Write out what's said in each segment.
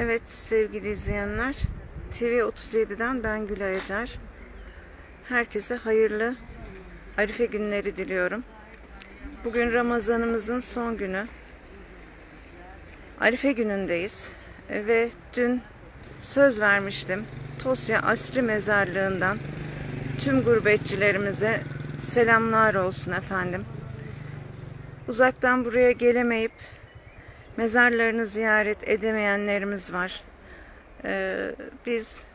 Evet sevgili izleyenler, TV37'den ben Gülay Acar. Herkese hayırlı Arife günleri diliyorum. Bugün Ramazanımızın son günü. Arife günündeyiz ve dün söz vermiştim. Tosya Asri Mezarlığı'ndan tüm gurbetçilerimize selamlar olsun efendim. Uzaktan buraya gelemeyip mezarlarını ziyaret edemeyenlerimiz var. Ee, biz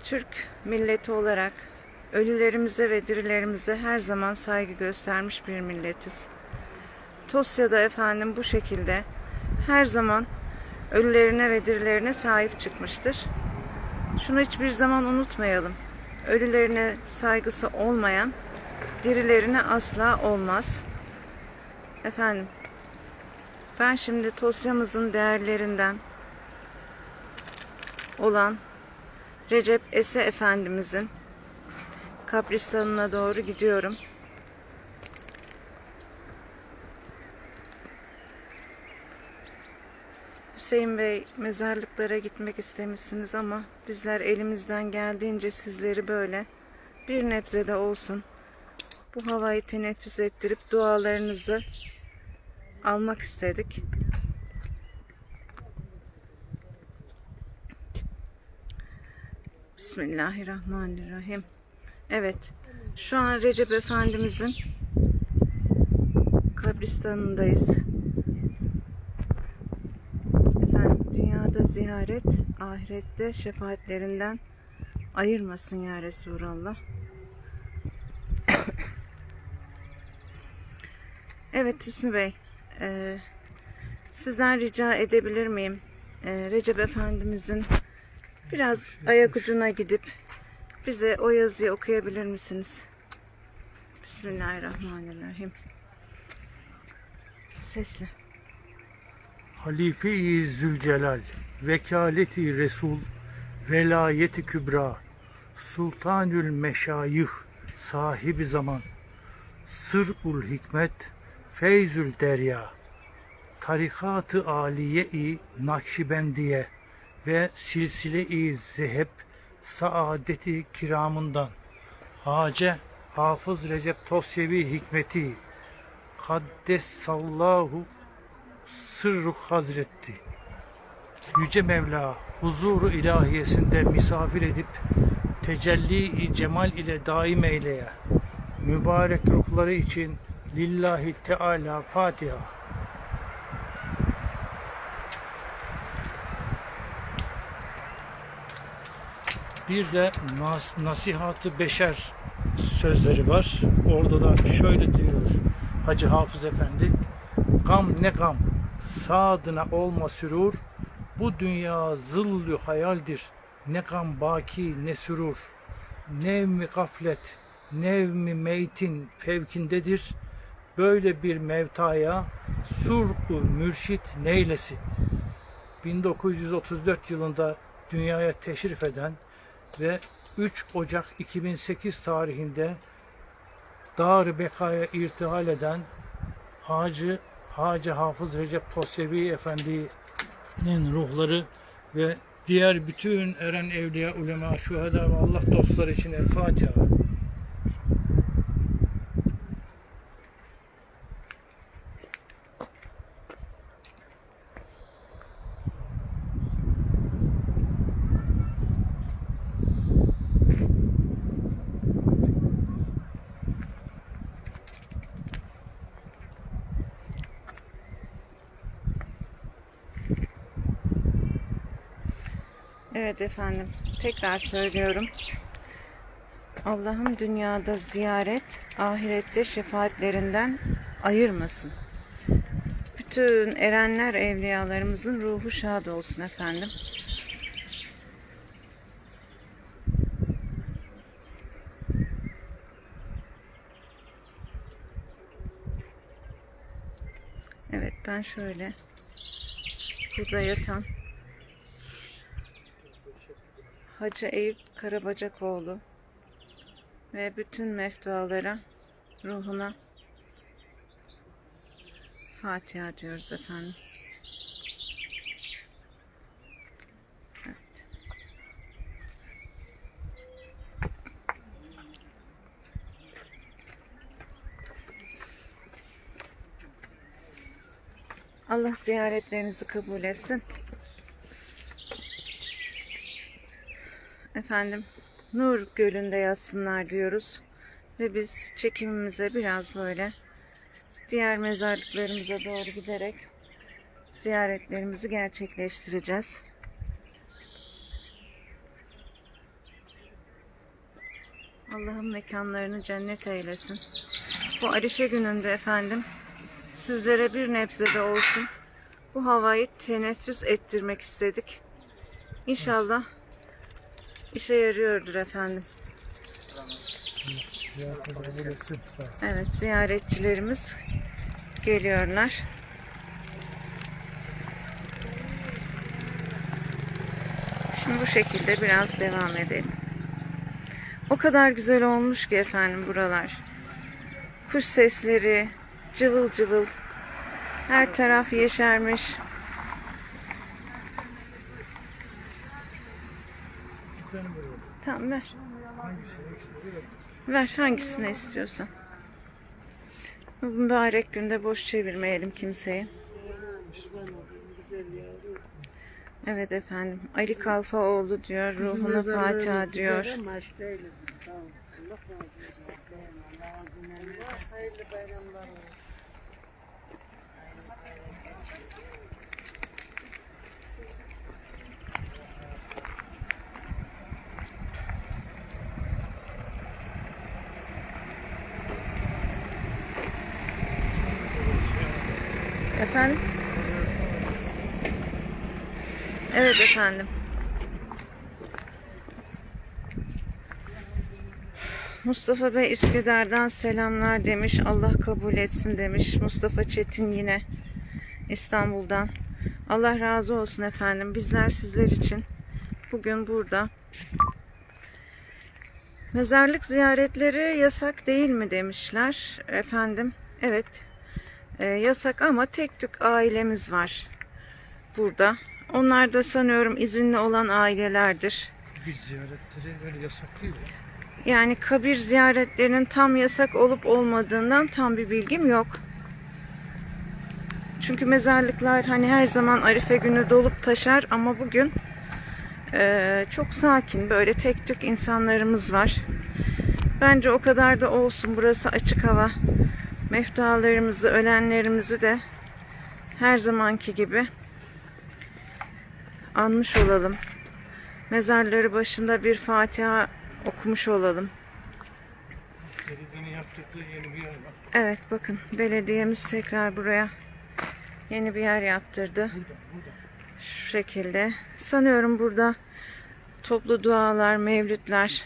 Türk milleti olarak ölülerimize ve dirilerimize her zaman saygı göstermiş bir milletiz. Tosya'da efendim bu şekilde her zaman ölülerine ve dirilerine sahip çıkmıştır. Şunu hiçbir zaman unutmayalım. Ölülerine saygısı olmayan dirilerine asla olmaz. Efendim ben şimdi Tosya'mızın değerlerinden olan Recep Ese Efendimizin kabristanına doğru gidiyorum. Hüseyin Bey mezarlıklara gitmek istemişsiniz ama bizler elimizden geldiğince sizleri böyle bir nebze de olsun bu havayı teneffüs ettirip dualarınızı almak istedik. Bismillahirrahmanirrahim. Evet, şu an Recep Efendimizin kabristanındayız. Efendim, dünyada ziyaret, ahirette şefaatlerinden ayırmasın ya Resulallah. Evet Hüsnü Bey, e, sizden rica edebilir miyim? E, Recep Efendimizin biraz ayak ucuna gidip bize o yazıyı okuyabilir misiniz? Bismillahirrahmanirrahim. Sesle. Halife-i Zülcelal, vekaleti Resul, velayeti kübra, sultanül meşayih, sahibi zaman, sırul hikmet, feyzül derya, tarikat-ı aliye-i Nakşibendiye ve silsile-i zeheb, saadeti kiramından, Hace Hafız Recep Tosyevi Hikmeti, Kaddesallahu sırru hazretti. Yüce Mevla huzuru ilahiyesinde misafir edip tecelli cemal ile daim eyleye. Mübarek ruhları için lillahi teala Fatiha. Bir de nas, nasihatı beşer sözleri var. Orada da şöyle diyor Hacı Hafız Efendi. Gam ne gam, sadına olma sürur. Bu dünya zıllü hayaldir. Ne gam baki ne sürur. Nevmi gaflet, nevmi meytin fevkindedir. Böyle bir mevtaya surku mürşit neylesin. 1934 yılında dünyaya teşrif eden ve 3 Ocak 2008 tarihinde Dar-ı Beka'ya irtihal eden Hacı Hacı Hafız Recep Tosyevi Efendi'nin ruhları ve diğer bütün eren evliya, ulema, şuhada ve Allah dostları için El Fatiha. Evet efendim, tekrar söylüyorum. Allah'ım dünyada ziyaret, ahirette şefaatlerinden ayırmasın. Bütün erenler evliyalarımızın ruhu şad olsun efendim. Evet ben şöyle burada yatan Hacı Eyüp Karabacakoğlu ve bütün meftualara, ruhuna Fatiha diyoruz efendim. Allah ziyaretlerinizi kabul etsin. Efendim, Nur Gölü'nde yatsınlar diyoruz. Ve biz çekimimize biraz böyle diğer mezarlıklarımıza doğru giderek ziyaretlerimizi gerçekleştireceğiz. Allah'ın mekanlarını cennet eylesin. Bu Arife gününde efendim sizlere bir nebze de olsun bu havayı teneffüs ettirmek istedik. İnşallah işe yarıyordur efendim. Evet ziyaretçilerimiz geliyorlar. Şimdi bu şekilde biraz devam edelim. O kadar güzel olmuş ki efendim buralar. Kuş sesleri, cıvıl cıvıl. Her taraf yeşermiş. Bir tane böyle ver. Ver hangisini istiyorsan. Bu mübarek günde boş çevirmeyelim kimseyi. Evet efendim. Ali Kalfaoğlu diyor. Ruhuna Fatiha diyor. Hayırlı bayramlar olsun. Efendim? Evet efendim. Mustafa Bey Üsküdar'dan selamlar demiş. Allah kabul etsin demiş. Mustafa Çetin yine İstanbul'dan. Allah razı olsun efendim. Bizler sizler için bugün burada. Mezarlık ziyaretleri yasak değil mi demişler efendim. Evet e, yasak ama tek tük ailemiz var burada. Onlar da sanıyorum izinli olan ailelerdir. Bir ziyaretleri öyle yasak değil. ya. Yani kabir ziyaretlerinin tam yasak olup olmadığından tam bir bilgim yok. Çünkü mezarlıklar hani her zaman Arife günü dolup taşar ama bugün e, çok sakin böyle tek tük insanlarımız var. Bence o kadar da olsun burası açık hava. Meftalarımızı, ölenlerimizi de her zamanki gibi anmış olalım. Mezarları başında bir Fatiha okumuş olalım. Evet bakın belediyemiz tekrar buraya yeni bir yer yaptırdı. Şu şekilde. Sanıyorum burada toplu dualar, mevlütler,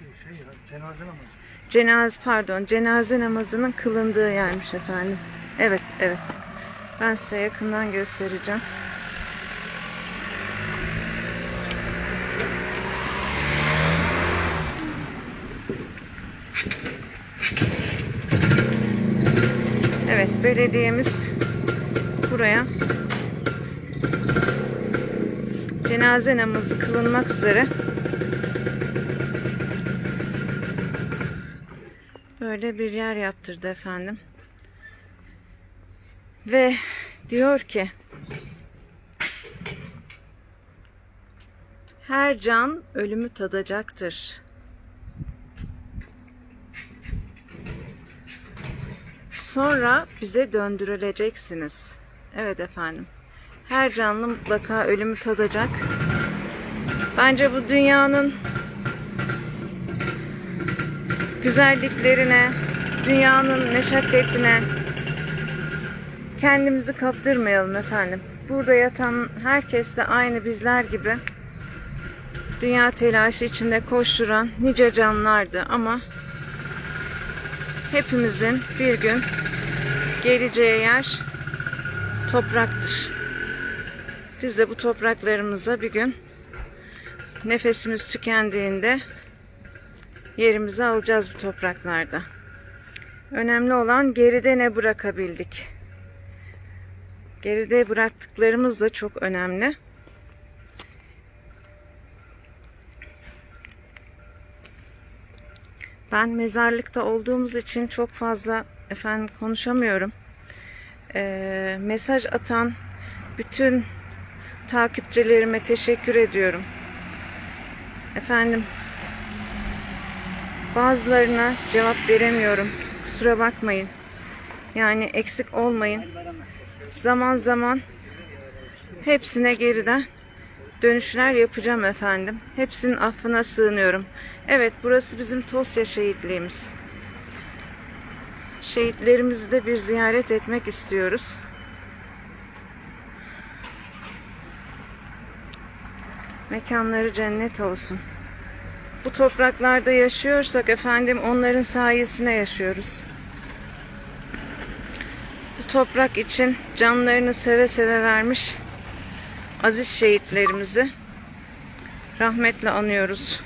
bir şey ya, cenaze namazı. Cenaze pardon cenaze namazının kılındığı yermiş efendim. Evet evet. Ben size yakından göstereceğim. Evet belediyemiz buraya cenaze namazı kılınmak üzere böyle bir yer yaptırdı efendim. Ve diyor ki her can ölümü tadacaktır. Sonra bize döndürüleceksiniz. Evet efendim. Her canlı mutlaka ölümü tadacak. Bence bu dünyanın güzelliklerine, dünyanın meşakkatine kendimizi kaptırmayalım efendim. Burada yatan herkes de aynı bizler gibi dünya telaşı içinde koşturan nice canlardı ama hepimizin bir gün geleceği yer topraktır. Biz de bu topraklarımıza bir gün nefesimiz tükendiğinde yerimizi alacağız bu topraklarda. Önemli olan geride ne bırakabildik. Geride bıraktıklarımız da çok önemli. Ben mezarlıkta olduğumuz için çok fazla efendim konuşamıyorum. Ee, mesaj atan bütün takipçilerime teşekkür ediyorum. Efendim bazılarına cevap veremiyorum. Kusura bakmayın. Yani eksik olmayın. Zaman zaman hepsine geriden dönüşler yapacağım efendim. Hepsinin affına sığınıyorum. Evet burası bizim Tosya şehitliğimiz. Şehitlerimizi de bir ziyaret etmek istiyoruz. Mekanları cennet olsun. Bu topraklarda yaşıyorsak efendim onların sayesinde yaşıyoruz. Bu toprak için canlarını seve seve vermiş aziz şehitlerimizi rahmetle anıyoruz.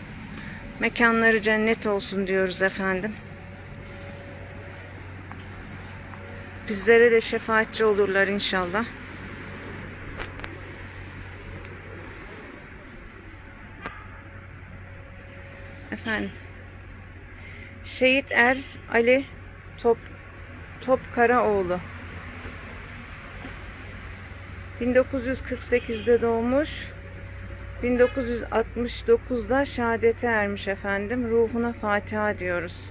Mekanları cennet olsun diyoruz efendim. Bizlere de şefaatçi olurlar inşallah. Efendim. Şehit Er Ali Top Topkaraoğlu. 1948'de doğmuş. 1969'da şehadete ermiş efendim. Ruhuna Fatiha diyoruz.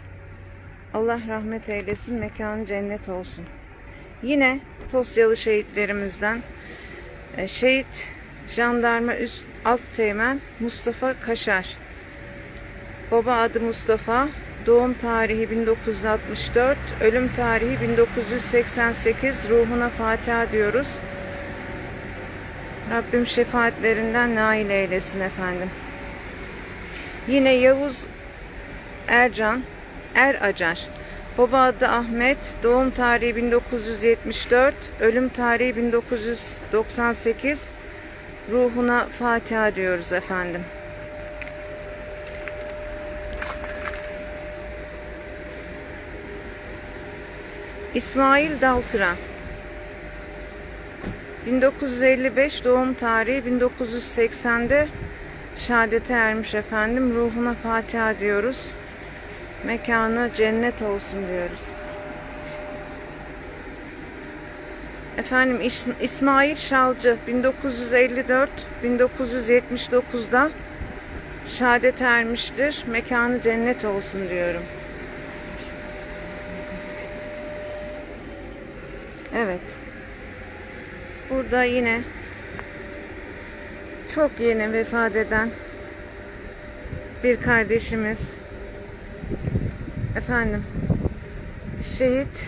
Allah rahmet eylesin, mekanı cennet olsun. Yine Tosyalı şehitlerimizden e, şehit jandarma üst alt teğmen Mustafa Kaşar. Baba adı Mustafa, doğum tarihi 1964, ölüm tarihi 1988. Ruhuna Fatiha diyoruz. Rabbim şefaatlerinden nail eylesin efendim. Yine Yavuz Ercan Er Acar. Baba adı Ahmet, doğum tarihi 1974, ölüm tarihi 1998. Ruhuna Fatiha diyoruz efendim. İsmail Dalkıran 1955 doğum tarihi 1980'de şehadete ermiş efendim. Ruhuna Fatiha diyoruz. Mekanı cennet olsun diyoruz. Efendim İs- İsmail Şalcı 1954 1979'da şehadete ermiştir. Mekanı cennet olsun diyorum. Evet. Burada yine çok yeni vefat eden bir kardeşimiz efendim şehit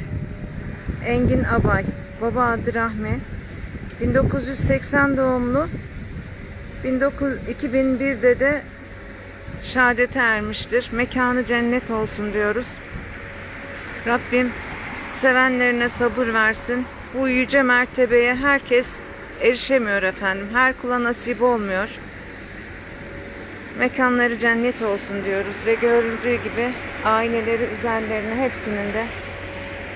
Engin Abay baba adı Rahmi 1980 doğumlu 19 2001'de de şehadete ermiştir. Mekanı cennet olsun diyoruz. Rabbim sevenlerine sabır versin. Bu yüce mertebeye herkes erişemiyor efendim. Her kula nasip olmuyor. Mekanları cennet olsun diyoruz ve görüldüğü gibi aileleri üzerlerine hepsinin de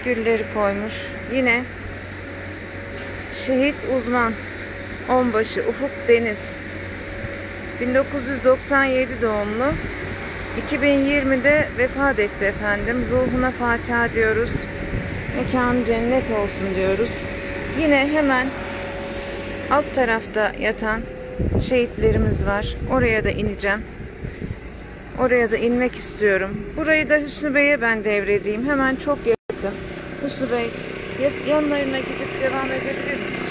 gülleri koymuş. Yine şehit uzman onbaşı Ufuk Deniz 1997 doğumlu 2020'de vefat etti efendim. Ruhuna Fatiha diyoruz. Mekanı cennet olsun diyoruz. Yine hemen alt tarafta yatan şehitlerimiz var. Oraya da ineceğim. Oraya da inmek istiyorum. Burayı da Hüsnü Bey'e ben devredeyim. Hemen çok yakın. Hüsnü Bey ya- yanlarına gidip devam edebilir miyiz?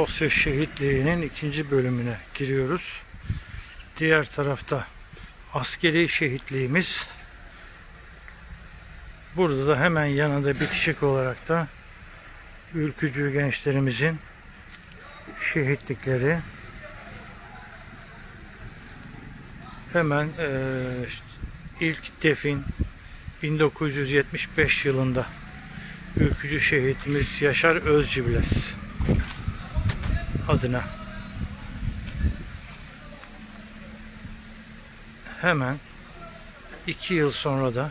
Tosya Şehitliği'nin ikinci bölümüne giriyoruz. Diğer tarafta askeri şehitliğimiz. Burada da hemen yanında bitişik olarak da ülkücü gençlerimizin şehitlikleri. Hemen eee, ilk defin 1975 yılında ülkücü şehitimiz Yaşar Özcibles adına hemen iki yıl sonra da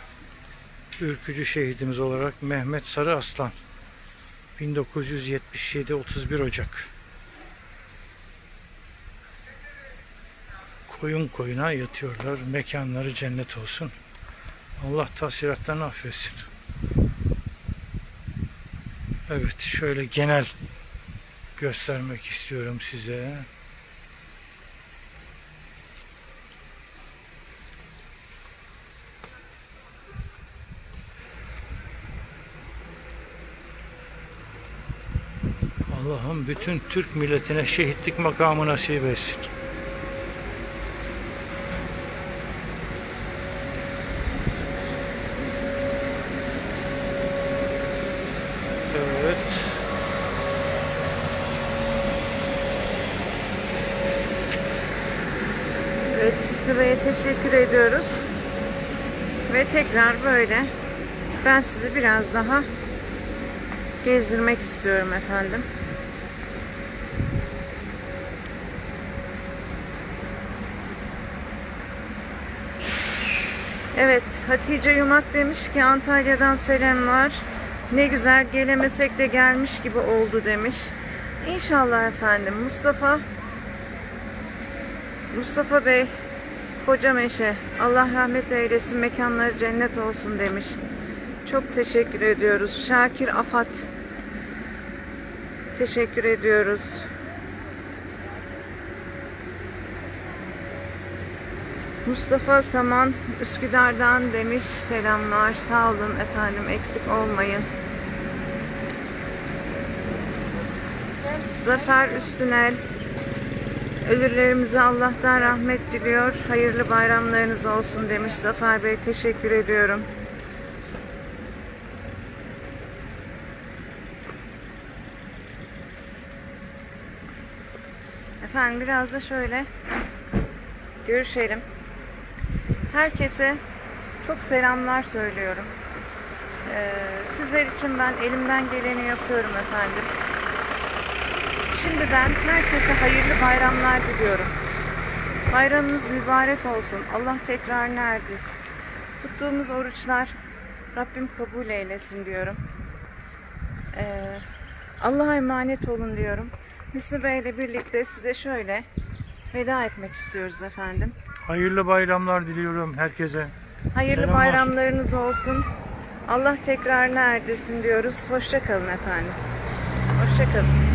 ülkücü şehidimiz olarak Mehmet Sarı Aslan 1977 31 Ocak koyun koyuna yatıyorlar. Mekanları cennet olsun. Allah tasiratlarını affetsin. Evet şöyle genel göstermek istiyorum size. Allah'ım bütün Türk milletine şehitlik makamı nasip etsin. Evet. Evet Hüsnü Bey'e teşekkür ediyoruz. Ve tekrar böyle ben sizi biraz daha gezdirmek istiyorum efendim. Evet Hatice Yumak demiş ki Antalya'dan selamlar. Ne güzel gelemesek de gelmiş gibi oldu demiş. İnşallah efendim. Mustafa Mustafa Bey Kocameşe Allah rahmet eylesin mekanları cennet olsun demiş. Çok teşekkür ediyoruz. Şakir Afat teşekkür ediyoruz. Mustafa Saman Üsküdar'dan demiş selamlar sağ olun efendim eksik olmayın. Zafer Üstünel Ölülerimize Allah'tan rahmet diliyor. Hayırlı bayramlarınız olsun demiş Zafer Bey. Teşekkür ediyorum. Efendim biraz da şöyle görüşelim. Herkese çok selamlar söylüyorum. Ee, sizler için ben elimden geleni yapıyorum efendim. Şimdiden herkese hayırlı bayramlar diliyorum. Bayramınız mübarek olsun. Allah tekrarını erdirsin. Tuttuğumuz oruçlar Rabbim kabul eylesin diyorum. Ee, Allah'a emanet olun diyorum. Hüsnü Bey ile birlikte size şöyle veda etmek istiyoruz efendim. Hayırlı bayramlar diliyorum herkese. Hayırlı Selamlar. bayramlarınız olsun. Allah tekrarını erdirsin diyoruz. Hoşça kalın efendim. Hoşça kalın.